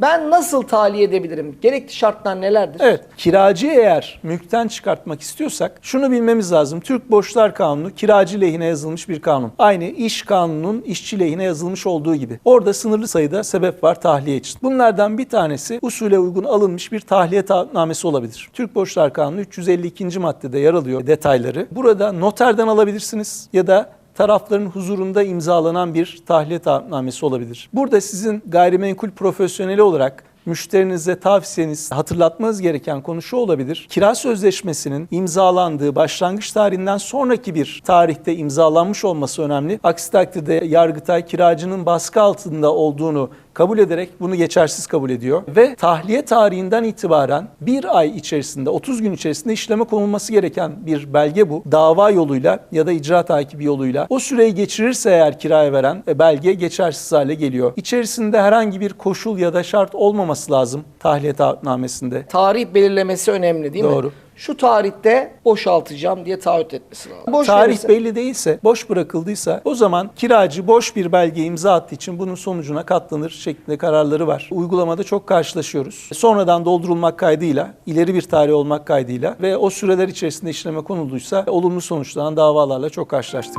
Ben nasıl tahliye edebilirim? Gerekli şartlar nelerdir? Evet, kiracı eğer mülkten çıkartmak istiyorsak şunu bilmemiz lazım. Türk Borçlar Kanunu kiracı lehine yazılmış bir kanun. Aynı iş kanunun işçi lehine yazılmış olduğu gibi. Orada sınırlı sayıda sebep var tahliye için. Bunlardan bir tanesi usule uygun alınmış bir tahliye taahhütnamesi olabilir. Türk Borçlar Kanunu 352. maddede yer alıyor detayları. Burada noterden alabilirsiniz ya da tarafların huzurunda imzalanan bir tahliye taahhütnamesi olabilir. Burada sizin gayrimenkul profesyoneli olarak müşterinize tavsiyeniz, hatırlatmanız gereken konu şu olabilir. Kira sözleşmesinin imzalandığı başlangıç tarihinden sonraki bir tarihte imzalanmış olması önemli. Aksi takdirde Yargıtay kiracının baskı altında olduğunu kabul ederek bunu geçersiz kabul ediyor. Ve tahliye tarihinden itibaren bir ay içerisinde, 30 gün içerisinde işleme konulması gereken bir belge bu. Dava yoluyla ya da icra takibi yoluyla o süreyi geçirirse eğer kiraya veren e, belge geçersiz hale geliyor. İçerisinde herhangi bir koşul ya da şart olmaması lazım tahliye taahhütnamesinde. Tarih belirlemesi önemli değil mi? Doğru. Şu tarihte boşaltacağım diye taahhüt etmesi lazım. Boş Tarih verirse- belli değilse, boş bırakıldıysa o zaman kiracı boş bir belge imza attığı için bunun sonucuna katlanır şeklinde kararları var. Uygulamada çok karşılaşıyoruz. Sonradan doldurulmak kaydıyla, ileri bir tarih olmak kaydıyla ve o süreler içerisinde işleme konulduysa olumlu sonuçlanan davalarla çok karşılaştık.